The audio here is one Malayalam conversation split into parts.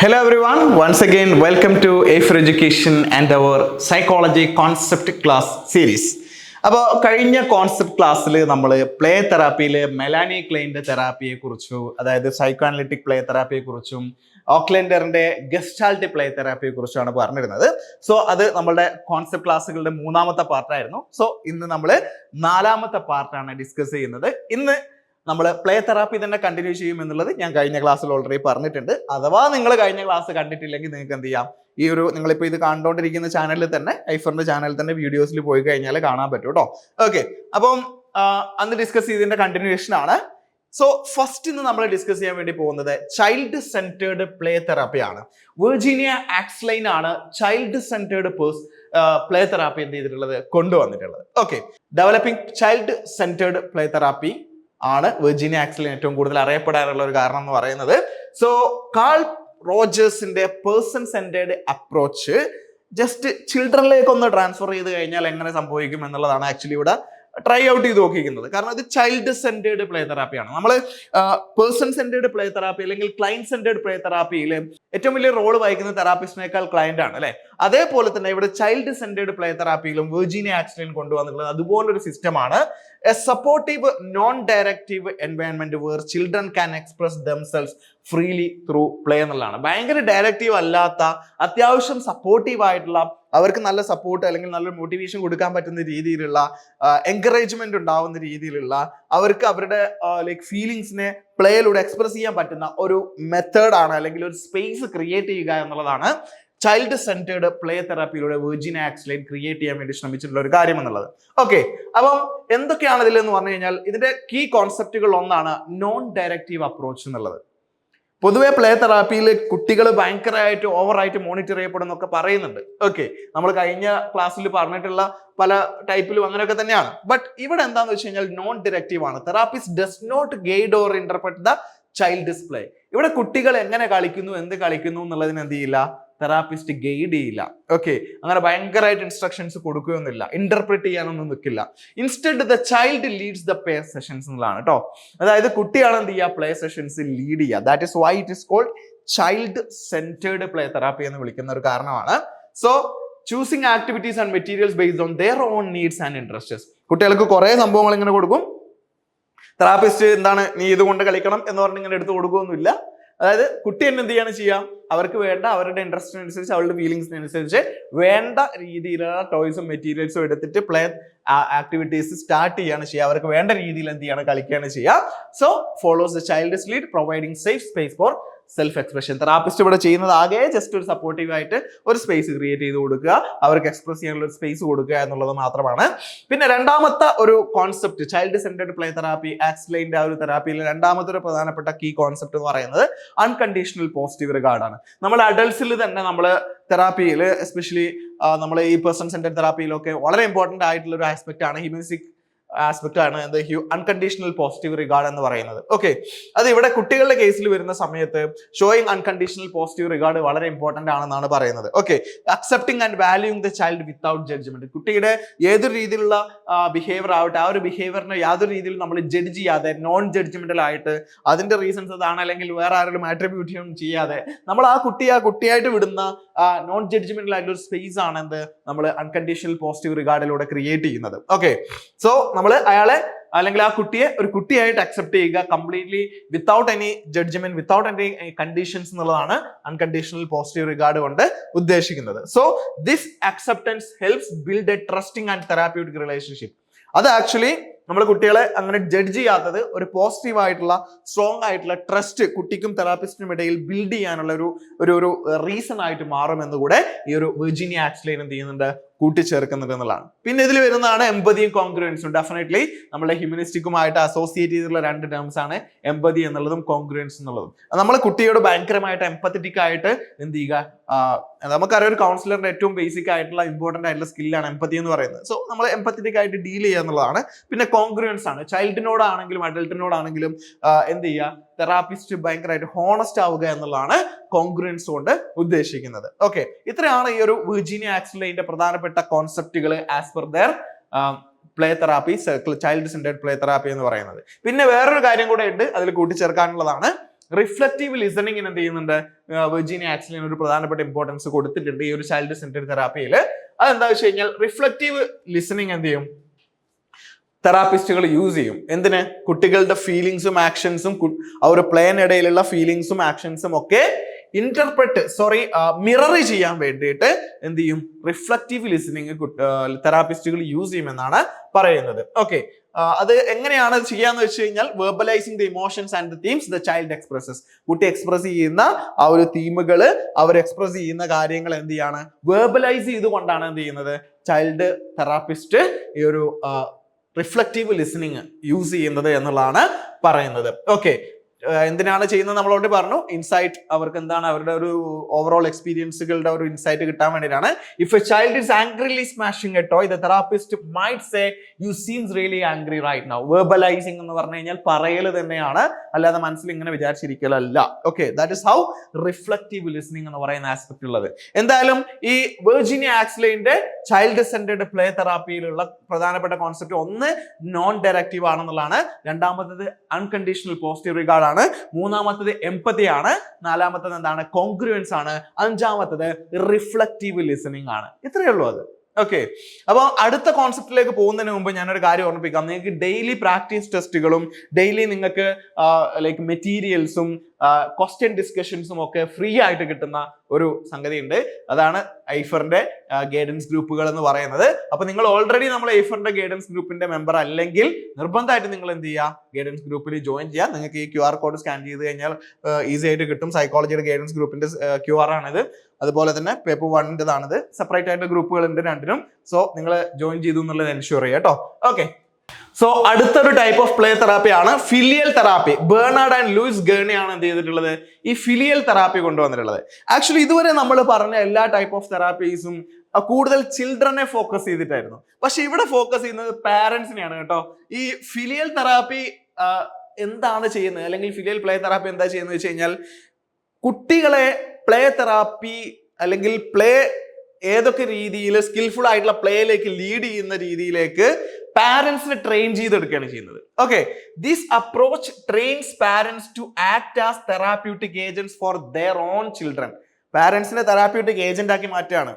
Hello one once again welcome to A for education and our psychology concept class series അപ്പോൾ കഴിഞ്ഞ കോൺസെപ്റ്റ് ക്ലാസ്സിൽ നമ്മൾ പ്ലേ തെറാപ്പിയിൽ മെലാനി ക്ലെയിന്റെ തെറാപ്പിയെ കുറിച്ചും അതായത് സൈക്കോ അനലിറ്റിക് പ്ലേ തെറാപ്പിയെ കുറിച്ചും ഓക്ലൻഡറിന്റെ ഗസ്റ്റാൾട്ടി പ്ലേ തെറാപ്പിയെ കുറിച്ചാണ് പറഞ്ഞിരുന്നത്. സോ അത് നമ്മളുടെ കോൺസെപ്റ്റ് ക്ലാസ്സുകളുടെ മൂന്നാമത്തെ പാർട്ടായിരുന്നു സോ ഇന്ന് നമ്മൾ നാലാമത്തെ പാർട്ടാണ് ഡിസ്കസ് ചെയ്യുന്നത്. ഇന്ന് നമ്മൾ പ്ലേ തെറാപ്പി തന്നെ കണ്ടിന്യൂ ചെയ്യും എന്നുള്ളത് ഞാൻ കഴിഞ്ഞ ക്ലാസ്സിൽ ഓൾറെഡി പറഞ്ഞിട്ടുണ്ട്. അഥവാ നിങ്ങൾ കഴിഞ്ഞ ക്ലാസ് കണ്ടിട്ടില്ലെങ്കിൽ നിങ്ങൾക്ക് എന്ത് ചെയ്യാം? ഈ ഒരു നിങ്ങളിപ്പോൾ ഇത് കണ്ടുകൊണ്ടിരിക്കുന്ന ചാനലിൽ തന്നെ ഐഫറിന്റെ ചാനലിൽ തന്നെ വീഡിയോസിൽ പോയി കഴിഞ്ഞാൽ കാണാൻ പറ്റും കേട്ടോ ഓക്കെ അപ്പം അന്ന് ഡിസ്കസ് ചെയ്തതിന്റെ കണ്ടിന്യൂഷൻ ആണ്. സോ ഫസ്റ്റ് ഇന്ന് നമ്മൾ ഡിസ്കസ് ചെയ്യാൻ വേണ്ടി പോകുന്നത് ചൈൽഡ് സെന്റേർഡ് പ്ലേ തെറാപ്പി ആണ്. വെർജീനിയ ആക്സ്ലൈൻ ആണ് child centred purse play therapy എന്ത് ചെയ്തിട്ടുള്ളത്? കൊണ്ടുവന്നിട്ടുള്ളത്. Okay developing child centred play therapy ആണ് വെർജീനിയ ആക്സലിന് ഏറ്റവും കൂടുതൽ അറിയപ്പെടാനുള്ള ഒരു കാരണം എന്ന് പറയുന്നത്. സോ കാൾ റോജേഴ്സിന്റെ പേഴ്സൺ സെന്റേഡ് അപ്രോച്ച് ജസ്റ്റ് ചിൽഡ്രനിലേക്ക് ഒന്ന് ട്രാൻസ്ഫർ ചെയ്ത് കഴിഞ്ഞാൽ എങ്ങനെ സംഭവിക്കും എന്നുള്ളതാണ് ആക്ച്വലി ഇവിടെ ട്രൈ ഔട്ട് ചെയ്ത് നോക്കിയിരിക്കുന്നത്. കാരണം ഇത് ചൈൽഡ് സെന്റേർഡ് പ്ലേ തെറാപ്പിയാണ് നമ്മൾ പേഴ്സൺ സെന്റേർഡ് പ്ലേ തെറാപ്പി അല്ലെങ്കിൽ ക്ലയന്റ് സെന്റേഡ് പ്ലേ തെറാപ്പിയിൽ ഏറ്റവും വലിയ റോൾ വഹിക്കുന്ന തെറാപ്പിസ്റ്റിനേക്കാൾ ക്ലയന്റ് ആണ് അല്ലെ? അതേപോലെ തന്നെ ഇവിടെ ചൈൽഡ് സെന്റേർഡ് പ്ലേ തെറാപ്പിയിലും വെർജീനിയ ആക്സിഡന്റ് കൊണ്ടുവന്നിട്ടുള്ളത് അതുപോലൊരു സിസ്റ്റമാണ് a supportive non directive environment where children can express themselves freely through play എന്നുള്ളതാണ്. ഭയങ്കര ഡയറക്റ്റീവ് അല്ലാത്ത അത്യാവശ്യം സപ്പോർട്ടീവ് ആയിട്ടുള്ള അവർക്ക് നല്ല സപ്പോർട്ട് അല്ലെങ്കിൽ നല്ല മോട്ടിവേഷൻ കൊടുക്കാൻ പറ്റുന്ന രീതിയിലുള്ള എൻകറേജ്മെന്റ് ഉണ്ടാവുന്ന രീതിയിലുള്ള അവർക്ക് അവരുടെ ലൈക്ക് ഫീലിങ്സിനെ പ്ലേയിലൂടെ എക്സ്പ്രസ് ചെയ്യാൻ പറ്റുന്ന ഒരു മെത്തേഡാണ് അല്ലെങ്കിൽ ഒരു സ്പേസ് ക്രിയേറ്റ് ചെയ്യുക എന്നുള്ളതാണ് ചൈൽഡ് സെന്റേർഡ് പ്ലേ തെറാപ്പിയിലൂടെ വെർജിൻ ആക്സ്ലൈൻ ക്രിയേറ്റ് ചെയ്യാൻ വേണ്ടി ശ്രമിച്ചിട്ടുള്ള ഒരു കാര്യം എന്നുള്ളത്. ഓക്കെ അപ്പം എന്തൊക്കെയാണ് ഇതിലെന്ന് പറഞ്ഞു കഴിഞ്ഞാൽ ഇതിന്റെ കീ കോൺസെപ്റ്റുകൾ ഒന്നാണ് നോൺ ഡയറക്റ്റീവ് അപ്രോച്ച് എന്നുള്ളത്. പൊതുവെ പ്ലേ തെറാപ്പിയിൽ കുട്ടികൾ ഭയങ്കരമായിട്ട് ഓവറായിട്ട് മോണിറ്റർ ചെയ്യപ്പെടുന്നൊക്കെ പറയുന്നുണ്ട്. ഓക്കെ നമ്മൾ കഴിഞ്ഞ ക്ലാസ്സിൽ പറഞ്ഞിട്ടുള്ള പല ടൈപ്പിലും അങ്ങനെയൊക്കെ തന്നെയാണ്. ബട്ട് ഇവിടെ എന്താന്ന് വെച്ച് കഴിഞ്ഞാൽ നോൺ ഡിറക്റ്റീവ് ആണ്. Therapist does not guide or interpret the child display ഇവിടെ കുട്ടികൾ എങ്ങനെ കളിക്കുന്നു എന്ത് കളിക്കുന്നു എന്നുള്ളതിന് എന്ത് ചെയ്യില്ല? തെറാപ്പിസ്റ്റ് ഗൈഡ് ചെയ്യില്ല. ഓക്കെ അങ്ങനെ ഭയങ്കരമായിട്ട് ഇൻസ്ട്രക്ഷൻസ് കൊടുക്കുകയൊന്നുമില്ല. ഇന്റർപ്രിറ്റ് ചെയ്യാനൊന്നും നിൽക്കില്ല instead the child leads the play sessions എന്നുള്ളതാണ് കേട്ടോ അതായത് കുട്ടിയാണ് എന്ത് ചെയ്യുക? പ്ലേ സെഷൻസ് ലീഡ് ചെയ്യുക. That is why it is called child centred play therapy എന്ന് വിളിക്കുന്ന ഒരു കാരണമാണ്. So choosing activities and materials based on their own needs and interests കുട്ടികൾക്ക് കുറേ സംഭവങ്ങൾ ഇങ്ങനെ കൊടുക്കും. തെറാപ്പിസ്റ്റ് എന്താണ്? നീ ഇതുകൊണ്ട് കളിക്കണം എന്ന് പറഞ്ഞ് ഇങ്ങനെ എടുത്ത് കൊടുക്കുകയൊന്നുമില്ല. അതായത് കുട്ടി തന്നെ എന്ത് ചെയ്യാണ് ചെയ്യാം? അവർക്ക് വേണ്ട അവരുടെ ഇൻട്രസ്റ്റിനനുസരിച്ച് അവരുടെ ഫീലിങ്സിനനുസരിച്ച് വേണ്ട രീതിയിലുള്ള ടോയ്സും മെറ്റീരിയൽസും എടുത്തിട്ട് പ്ലേ ആക്ടിവിറ്റീസ് സ്റ്റാർട്ട് ചെയ്യാണ് ചെയ്യുക അവർക്ക് വേണ്ട രീതിയിൽ എന്ത് ചെയ്യാണ് കളിക്കുകയാണ് ചെയ്യുക so follows the child lead providing safe space for self expression therapist ഇവിടെ ചെയ്യുന്നത് ആകെ ജസ്റ്റ് ഒരു സപ്പോർട്ടീവ് ആയിട്ട് ഒരു സ്പേസ് ക്രിയേറ്റ് ചെയ്ത് കൊടുക്കുക. അവർക്ക് എക്സ്പ്രസ് ചെയ്യാനുള്ള ഒരു സ്പേസ് കൊടുക്കുക എന്നുള്ളത് മാത്രമാണ്. പിന്നെ രണ്ടാമത്തെ ഒരു concept child centred play therapy ആക്സ്ലൈന്റെ ആ ഒരു തെറാപ്പിയിൽ രണ്ടാമത്തെ ഒരു പ്രധാനപ്പെട്ട കീ കോൺസെപ്റ്റ് എന്ന് പറയുന്നത് അൺകണ്ടീഷണൽ പോസിറ്റീവ് റിഗാർഡ് ആണ്. നമ്മൾ അഡൾട്ട്സിൽ തന്നെ നമ്മൾ തെറാപ്പിയിൽ എസ്പെഷ്യലി നമ്മൾ ഈ പേഴ്സൺ സെന്റർ തെറാപ്പിയിലൊക്കെ വളരെ ഇമ്പോർട്ടന്റ് ആയിട്ടുള്ള ഒരു ആസ്പെക്ട് ആണ്. ഹ്യൂമനിസ്റ്റിക് ആസ്പെക്ട് ആണ് എന്ത്? ഹ്യൂ അൺകണ്ടീഷണൽ പോസിറ്റീവ് റിഗാർഡ് എന്ന് പറയുന്നത്. ഓക്കെ അത് ഇവിടെ കുട്ടികളുടെ കേസിൽ വരുന്ന സമയത്ത് ഷോയിങ് അൺകണ്ടീഷണൽ പോസിറ്റീവ് റിഗാർഡ് വളരെ ഇമ്പോർട്ടന്റ് ആണെന്നാണ് പറയുന്നത്. Okay accepting and valuing the child without judgement കുട്ടിയുടെ ഏതൊരു രീതിയിലുള്ള ബിഹേവിയർ ആവട്ടെ ആ ഒരു ബിഹേവിയറിനെ യാതൊരു രീതിയിൽ നമ്മൾ ജഡ്ജ് ചെയ്യാതെ നോൺ ജഡ്ജ്മെന്റൽ ആയിട്ട് അതിന്റെ റീസൺസ് അതാണ് അല്ലെങ്കിൽ വേറെ ആരെങ്കിലും ആട്രിബ്യൂട്ട് ചെയ്യാതെ നമ്മൾ ആ കുട്ടിയെ ആ കുട്ടിയായിട്ട് വിടുന്ന നോൺ ജഡ്ജ്മെന്റൽ ആയിട്ടുള്ള സ്പേസ് ആണ് എന്ത്? നമ്മൾ അൺകണ്ടീഷണൽ പോസിറ്റീവ് റിഗാർഡിലൂടെ ക്രിയേറ്റ് ചെയ്യുന്നത്. ഓക്കെ സോ നമ്മൾ അയാളെ അല്ലെങ്കിൽ ആ കുട്ടിയെ ഒരു കുട്ടിയായിട്ട് അക്സെപ്റ്റ് ചെയ്യുക completely without any judgement without any conditions എന്നുള്ളതാണ് അൺകണ്ടീഷണൽ പോസിറ്റീവ് റിഗാർഡ് കൊണ്ട് ഉദ്ദേശിക്കുന്നത്. So this acceptance helps build a trusting and therapeutic relationship അത് ആക്ച്വലി നമ്മൾ കുട്ടികളെ അങ്ങനെ ജഡ്ജ് ചെയ്യാത്തത് ഒരു പോസിറ്റീവ് ആയിട്ടുള്ള സ്ട്രോങ് ആയിട്ടുള്ള ട്രസ്റ്റ് കുട്ടിക്കും തെറാപ്പിസ്റ്റിനും ഇടയിൽ ബിൽഡ് ചെയ്യാനുള്ള ഒരു ഒരു ഒരു റീസൺ ആയിട്ട് മാറുമെന്ന് കൂടെ ഈ ഒരു വെർജീനിയ ആക്ച്വലി എന്ത് ചെയ്യുന്നുണ്ട്? കൂട്ടിച്ചേർക്കുന്നുണ്ട് എന്നുള്ളതാണ്. പിന്നെ ഇതിൽ വരുന്നതാണ് എമ്പതിയും കോൺഗ്രുവൻസും ഡെഫിനറ്റ്ലി നമ്മുടെ ഹ്യൂമനിസ്റ്റിക്കുമായിട്ട് അസോസിയേറ്റ് ചെയ്തിട്ടുള്ള രണ്ട് ടേംസ് ആണ് എമ്പതി എന്നുള്ളതും കോൺഗ്രുവൻസ് എന്നുള്ളതും. നമ്മൾ കുട്ടിയോട് ഭയങ്കരമായിട്ട് എമ്പത്തറ്റിക് ആയിട്ട് എന്ത് ചെയ്യുക? നമുക്കറിയാം ഒരു കൗൺസിലറിന്റെ ഏറ്റവും ബേസിക് ആയിട്ടുള്ള ഇമ്പോർട്ടന്റ് ആയിട്ടുള്ള സ്കില്ലാണ് എമ്പതി എന്ന് പറയുന്നത്. സോ നമ്മൾ എമ്പത്തറ്റിക് ആയിട്ട് ഡീൽ ചെയ്യുക എന്നുള്ളതാണ്. പിന്നെ കോൺഗ്രുവൻസ് ആണ്. ചൈൽഡിനോടാണെങ്കിലും അഡൽട്ടിനോടാണെങ്കിലും എന്ത് ചെയ്യുക? തെറാപ്പിസ്റ്റ് ഭയങ്കരമായിട്ട് ഹോണസ്റ്റ് ആവുക എന്നുള്ളതാണ് കോൺഗ്രൻസ് കൊണ്ട് ഉദ്ദേശിക്കുന്നത്. ഓക്കെ ഇത്രയാണ് ഈ ഒരു വിർജീനിയ ആക്സിലൈന്റെ പ്രധാനപ്പെട്ട കോൺസെപ്റ്റുകൾ as per their play therapy child centred play therapy എന്ന് പറയുന്നത്. പിന്നെ വേറൊരു കാര്യം കൂടെ ഉണ്ട് അതിൽ കൂട്ടിച്ചേർക്കാനുള്ളതാണ്. റിഫ്ലക്റ്റീവ് ലിസണിങ്ങിന് എന്ത് ചെയ്യുന്നുണ്ട്? വെർജീനിയ ആക്സിലിന് ഒരു പ്രധാനപ്പെട്ട ഇമ്പോർട്ടൻസ് കൊടുത്തിട്ടുണ്ട് ഈ ഒരു ചൈൽഡ് സെന്റേഡ് തെറാപ്പിയിൽ അതെന്താ വെച്ച് കഴിഞ്ഞാൽ റിഫ്ലക്റ്റീവ് ലിസണിങ് എന്ത് ചെയ്യും? തെറാപ്പിസ്റ്റുകൾ യൂസ് ചെയ്യും. എന്തിന്? കുട്ടികളുടെ ഫീലിങ്സും ആക്ഷൻസും ആ ഒരു പ്ലേനിടയിലുള്ള ഫീലിങ്സും ആക്ഷൻസും ഒക്കെ ഇന്റർപ്രറ്റ് സോറി മിറർ ചെയ്യാൻ വേണ്ടിയിട്ട് എന്ത് ചെയ്യും? റിഫ്ലക്റ്റീവ് ലിസണിങ് തെറാപ്പിസ്റ്റുകൾ യൂസ് ചെയ്യുമെന്നാണ് പറയുന്നത്. ഓക്കെ അത് എങ്ങനെയാണ് ചെയ്യാന്ന് വെച്ച് കഴിഞ്ഞാൽ verbalising the emotions and the themes the child expresses കുട്ടി എക്സ്പ്രസ് ചെയ്യുന്ന ആ ഒരു തീമുകൾ അവർ എക്സ്പ്രസ് ചെയ്യുന്ന കാര്യങ്ങൾ എന്ത് ചെയ്യാണ്? വെർബലൈസ് ചെയ്തുകൊണ്ടാണ് എന്ത് ചെയ്യുന്നത്? ചൈൽഡ് തെറാപ്പിസ്റ്റ് ഈ ഒരു റിഫ്ലക്റ്റീവ് ലിസണിങ് യൂസ് ചെയ്യുന്നത് എന്നുള്ളതാണ് പറയുന്നത്. ഓക്കെ എന്തിനാണ് ചെയ്യുന്നത് നമ്മളോട് പറഞ്ഞു. ഇൻസൈറ്റ് അവർക്ക് എന്താണ് അവരുടെ ഒരു ഓവറോൾ എക്സ്പീരിയൻസുകളുടെ ഒരു ഇൻസൈറ്റ് കിട്ടാൻ വേണ്ടിയിട്ടാണ്. If a child is angrily smashing a the therapist might say you seems really angry right now verbalising എന്ന് പറഞ്ഞു കഴിഞ്ഞാൽ പറയൽ തന്നെയാണ്. അല്ലാതെ മനസ്സിൽ ഇങ്ങനെ വിചാരിച്ചിരിക്കലല്ല. Okay that is how reflective listening എന്ന് പറയുന്ന ആസ്പെക്ട് ഉള്ളത്. എന്തായാലും ഈ വെർജിനിയ ആക്സ്ലൈന്റെ ചൈൽഡ് സെന്റേഡ് പ്ലേ തെറാപ്പിയിലുള്ള പ്രധാനപ്പെട്ട കോൺസെപ്റ്റ് ഒന്ന് നോൺ ഡയറക്റ്റീവ് ആണെന്നുള്ളതാണ്. രണ്ടാമത്തത് അൺകണ്ടീഷണൽ പോസിറ്റീവ് റിഗാർഡ് ആണ്. മൂന്നാമത്തത് എംപതി ആണ്. നാലാമത്തത് എന്താണ്? കോൺഗ്രുവൻസ് ആണ്. അഞ്ചാമത്തത് റിഫ്ലക്റ്റീവ് ലിസണിങ് ആണ്. ഇത്രയേ ഉള്ളൂ അത്. ഓക്കെ അപ്പോൾ അടുത്ത കോൺസെപ്റ്റിലേക്ക് പോകുന്നതിന് മുമ്പ് ഞാനൊരു കാര്യം ഓർമ്മിപ്പിക്കാം. നിങ്ങൾക്ക് ഡെയിലി പ്രാക്ടീസ് ടെസ്റ്റുകളും ഡെയിലി നിങ്ങൾക്ക് ലൈക്ക് മെറ്റീരിയൽസും ക്വസ്റ്റ്യൻ ഡിസ്കഷൻസും ഒക്കെ ഫ്രീ ആയിട്ട് കിട്ടുന്ന ഒരു സംഗതി ഉണ്ട് അതാണ് ഐഫറിന്റെ ഗൈഡൻസ് ഗ്രൂപ്പുകൾ എന്ന് പറയുന്നത്. അപ്പൊ നിങ്ങൾ ഓൾറെഡി നമ്മൾ ഐഫറിന്റെ ഗൈഡൻസ് ഗ്രൂപ്പിന്റെ മെമ്പർ അല്ലെങ്കിൽ നിർബന്ധമായിട്ട് നിങ്ങൾ എന്ത് ചെയ്യുക? ഗൈഡൻസ് ഗ്രൂപ്പിൽ ജോയിൻ ചെയ്യുക. നിങ്ങൾക്ക് ഈ ക്യു ആർ കോഡ് സ്കാൻ ചെയ്ത് കഴിഞ്ഞാൽ ഈസി ആയിട്ട് കിട്ടും. സൈക്കോളജിയുടെ ഗൈഡൻസ് ഗ്രൂപ്പിന്റെ ക്യു ആർ ആണിത്. അതുപോലെ തന്നെ പേപ്പർ വണ്ണിന്റെതാണിത് സെപ്പറേറ്റ് ആയിട്ട് ഗ്രൂപ്പുകൾ ഉണ്ട് രണ്ടിനും. സോ നിങ്ങൾ ജോയിൻ ചെയ്തു എന്നുള്ളത് എൻഷുർ ചെയ്യുക കേട്ടോ. ഓക്കെ സോ അടുത്തൊരു ടൈപ്പ് ഓഫ് പ്ലേ തെറാപ്പി ആണ് filial therapy Bernard and Louise Guerney ആണ് എന്ത് ചെയ്തിട്ടുള്ളത്? ഈ ഫിലിയൽ തെറാപ്പി കൊണ്ടുവന്നിട്ടുള്ളത്. ആക്ച്വലി ഇതുവരെ നമ്മൾ പറഞ്ഞ എല്ലാ ടൈപ്പ് ഓഫ് തെറാപ്പീസും കൂടുതൽ ചിൽഡ്രനെ ഫോക്കസ് ചെയ്തിട്ടായിരുന്നു. പക്ഷെ ഇവിടെ ഫോക്കസ് ചെയ്യുന്നത് പാരന്റ്സിനെയാണ് കേട്ടോ. ഈ ഫിലിയൽ തെറാപ്പി എന്താണ് ചെയ്യുന്നത്? അല്ലെങ്കിൽ ഫിലിയൽ പ്ലേ തെറാപ്പി എന്താ ചെയ്യുന്നത് വെച്ച് കഴിഞ്ഞാൽ കുട്ടികളെ പ്ലേ തെറാപ്പി അല്ലെങ്കിൽ പ്ലേ ഏതൊക്കെ രീതിയിൽ സ്കിൽഫുൾ ആയിട്ടുള്ള പ്ലേയിലേക്ക് ലീഡ് ചെയ്യുന്ന രീതിയിലേക്ക് പാരന്റ്സിനെ ട്രെയിൻ ചെയ്തെടുക്കുകയാണ് ചെയ്യുന്നത്. Okay this approach trains parents to act as therapeutic agents for their own children പാരൻസിനെ therapeutic agent ആക്കി മാറ്റുകയാണ്.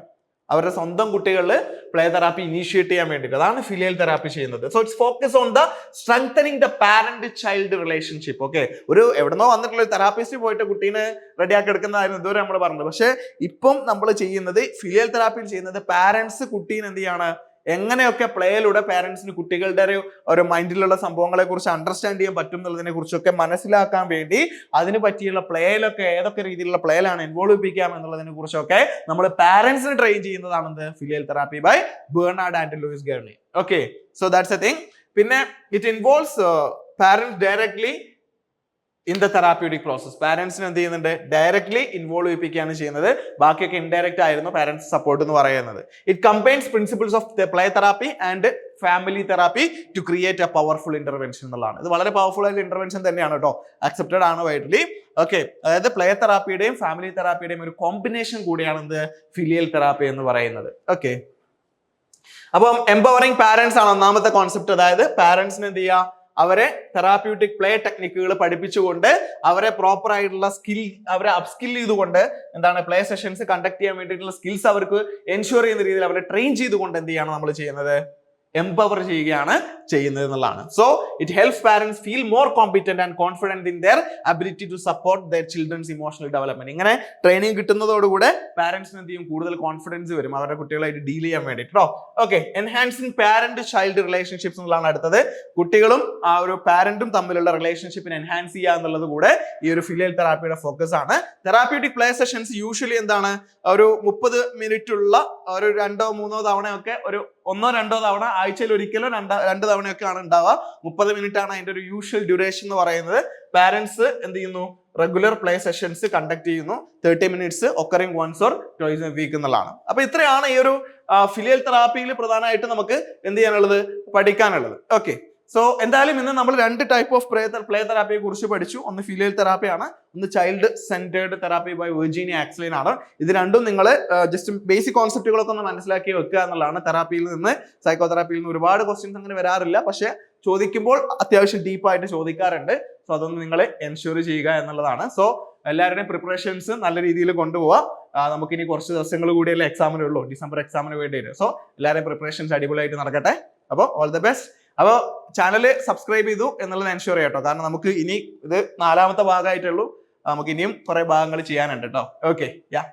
അവരുടെ സ്വന്തം കുട്ടികളിൽ പ്ലേ തെറാപ്പി ഇനീഷ്യേറ്റ് ചെയ്യാൻ വേണ്ടിയിട്ട്. അതാണ് ഫിലിയൽ തെറാപ്പി ചെയ്യുന്നത്. So it's focus on the strengthening the parent child relationship okay ഒരു എവിടെന്നോ വന്നിട്ടുള്ള ഒരു തെറാപ്പിസ്റ്റ് പോയിട്ട് കുട്ടീനെ റെഡിയാക്കി എടുക്കുന്നതായിരുന്നു ഇതുവരെ നമ്മൾ പറഞ്ഞത്. പക്ഷേ ഇപ്പം നമ്മൾ ചെയ്യുന്നത് ഫിലിയൽ തെറാപ്പിയിൽ ചെയ്യുന്നത് പാരന്റ്സ് കുട്ടീനെ എന്ത് ചെയ്യാണ്? എങ്ങനെയൊക്കെ പ്ലേയിലൂടെ പാരന്റ്സിന് കുട്ടികളുടെ ഒരു ഒരു മൈൻഡിലുള്ള സംഭവങ്ങളെ കുറിച്ച് അണ്ടർസ്റ്റാൻഡ് ചെയ്യാൻ പറ്റും എന്നുള്ളതിനെ കുറിച്ചൊക്കെ മനസ്സിലാക്കാൻ വേണ്ടി അതിന് പറ്റിയുള്ള പ്ലേയിലൊക്കെ ഏതൊക്കെ രീതിയിലുള്ള പ്ലേയിലാണ് ഇൻവോൾവ് ചെയ്യിപ്പിക്കാം എന്നുള്ളതിനെ കുറിച്ചൊക്കെ നമ്മൾ പാരന്റ്സിന് train ചെയ്യുന്നതാണെന്ത് filial therapy by Bernard and Louise Guerney okay so that's a thing പിന്നെ it involves parents directly in the therapeutic process പാരന്റ്സിന് എന്ത് ചെയ്യുന്നുണ്ട്? ഡയറക്ട്ലി ഇൻവോൾവ് ചെയ്യിപ്പിക്കുകയാണ് ചെയ്യുന്നത്. ബാക്കിയൊക്കെ ഇൻഡയറക്റ്റ് ആയിരുന്നു പാരന്റ്സ് സപ്പോർട്ട് എന്ന് പറയുന്നത്. It combines principles of play therapy and family therapy to create a powerful intervention എന്നുള്ളതാണ്. ഇത് വളരെ പവർഫുൾ ആയിട്ട് ഇന്റർവെൻഷൻ തന്നെയാണ് കേട്ടോ. അക്സെപ്റ്റഡ് ആണ് വൈഡ്ലി ഓക്കെ അതായത് പ്ലേ തെറാപ്പിയുടെയും ഫാമിലി തെറാപ്പിയുടെയും ഒരു കോമ്പിനേഷൻ കൂടിയാണ് എന്ത്? ഫിലിയൽ തെറാപ്പി എന്ന് പറയുന്നത്. ഓക്കെ അപ്പം എംപവറിങ് പാരന്റ്സ് ആണ് ഒന്നാമത്തെ കോൺസെപ്റ്റ് അതായത് പാരന്റ്സിന് എന്ത് ചെയ്യുക? അവരെ തെറാപ്യൂട്ടിക് പ്ലേ ടെക്നിക്കുകൾ പഠിപ്പിച്ചുകൊണ്ട് അവരെ പ്രോപ്പർ ആയിട്ടുള്ള സ്കിൽ അവരെ അപ്സ്കിൽ ചെയ്തുകൊണ്ട് എന്താണ് പ്ലേ സെഷൻസ് കണ്ടക്ട് ചെയ്യാൻ വേണ്ടിയിട്ടുള്ള സ്കിൽസ് അവർക്ക് എൻഷുർ ചെയ്യുന്ന രീതിയിൽ അവരെ ട്രെയിൻ ചെയ്തുകൊണ്ട് എന്ത് ചെയ്യാണ് നമ്മൾ ചെയ്യുന്നത്? എംപവർ ചെയ്യുകയാണ് ചെയ്യുന്നത് എന്നുള്ളതാണ്. So it helps parents feel more competent and confident in their ability to support their children's emotional development ഇങ്ങനെ ട്രെയിനിങ് കിട്ടുന്നതോടുകൂടെ പാരന്റ്സിന് എന്ത് ചെയ്യും? കൂടുതൽ കോൺഫിഡൻസ് വരും. അവരുടെ കുട്ടികളായിട്ട് ഡീൽ ചെയ്യാൻ വേണ്ടിട്ടോ okay enhancing parent child relationships എന്നുള്ളതാണ് അടുത്തത്. കുട്ടികളും ആ ഒരു പാരന്റും തമ്മിലുള്ള റിലേഷൻഷിപ്പിനെ എൻഹാൻസ് ചെയ്യുക എന്നുള്ളത് കൂടെ ഈ ഒരു ഫിലിയൽ തെറാപ്പിയുടെ ഫോക്കസ് ആണ്. തെറാപ്യൂട്ടിക് പ്ലേ സെഷൻസ് യൂഷ്വലി എന്താണ്? ഒരു മുപ്പത് മിനിറ്റ് ഉള്ള ഒരു രണ്ടോ മൂന്നോ തവണയൊക്കെ ഒരു ഒന്നോ രണ്ടോ തവണ ആഴ്ചയിൽ ഒരിക്കലോ രണ്ടോ രണ്ട് തവണയൊക്കെ ആണ് ഉണ്ടാവുക. മുപ്പത് മിനിറ്റ് ആണ് അതിന്റെ ഒരു യൂഷ്വൽ ഡ്യൂറേഷൻ എന്ന് പറയുന്നത്. പാരന്റ്സ് എന്ത് ചെയ്യുന്നു? റെഗുലർ പ്ലേ സെഷൻസ് കണ്ടക്ട് ചെയ്യുന്നു. Thirty minutes occurring once or twice a week എന്നുള്ളതാണ്. അപ്പൊ ഇത്രയാണ് ഈ ഒരു ഫിലിയൽ തെറാപ്പിയിൽ പ്രധാനമായിട്ട് നമുക്ക് എന്ത് ചെയ്യാനുള്ളത്? പഠിക്കാനുള്ളത്. ഓക്കെ സോ എന്തായാലും ഇന്ന് നമ്മൾ രണ്ട് ടൈപ്പ് ഓഫ് പ്ലേ പ്ലേ തെറാപ്പിയെ കുറിച്ച് പഠിച്ചു. ഒന്ന് ഫിലിയൽ തെറാപ്പിയാണ് ഒന്ന് child centred therapy by Virginia Axline ആണ്. ഇത് രണ്ടും നിങ്ങൾ ജസ്റ്റ് ബേസിക് കോൺസെപ്റ്റുകളൊക്കെ ഒന്ന് മനസ്സിലാക്കി വെക്കുക എന്നുള്ളതാണ് തെറാപ്പിയിൽ നിന്ന്. സൈക്കോ തെറാപ്പിയിൽ നിന്ന് ഒരുപാട് ക്വസ്റ്റ്യൻസ് അങ്ങനെ വരാറില്ല. പക്ഷെ ചോദിക്കുമ്പോൾ അത്യാവശ്യം ഡീപ്പായിട്ട് ചോദിക്കാറുണ്ട്. സോ അതൊന്ന് നിങ്ങൾ എൻഷുർ ചെയ്യുക എന്നുള്ളതാണ്. സോ എല്ലാവരുടെയും പ്രിപ്പറേഷൻസ് നല്ല രീതിയിൽ കൊണ്ടുപോവാം. നമുക്കിനി കുറച്ച് ദിവസങ്ങൾ കൂടിയല്ലേ എക്സാമിനുള്ളൂ ഡിസംബർ എക്സാമിന് വേണ്ടിയിട്ട്. സോ എല്ലാവരുടെയും പ്രിപ്പറേഷൻസ് അടിപൊളിയായിട്ട് നടക്കട്ടെ. അപ്പോൾ ഓൾ ദ ബെസ്റ്റ് അപ്പോൾ ചാനൽ സബ്സ്ക്രൈബ് ചെയ്തു എന്നുള്ളത് എൻഷുർ ചെയ്യാം കേട്ടോ കാരണം നമുക്ക് ഇനി ഇത് നാലാമത്തെ ഭാഗമായിട്ടുള്ളൂ. നമുക്ക് ഇനിയും കുറെ ഭാഗങ്ങൾ ചെയ്യാനുണ്ട് കേട്ടോ ഓക്കെ യാ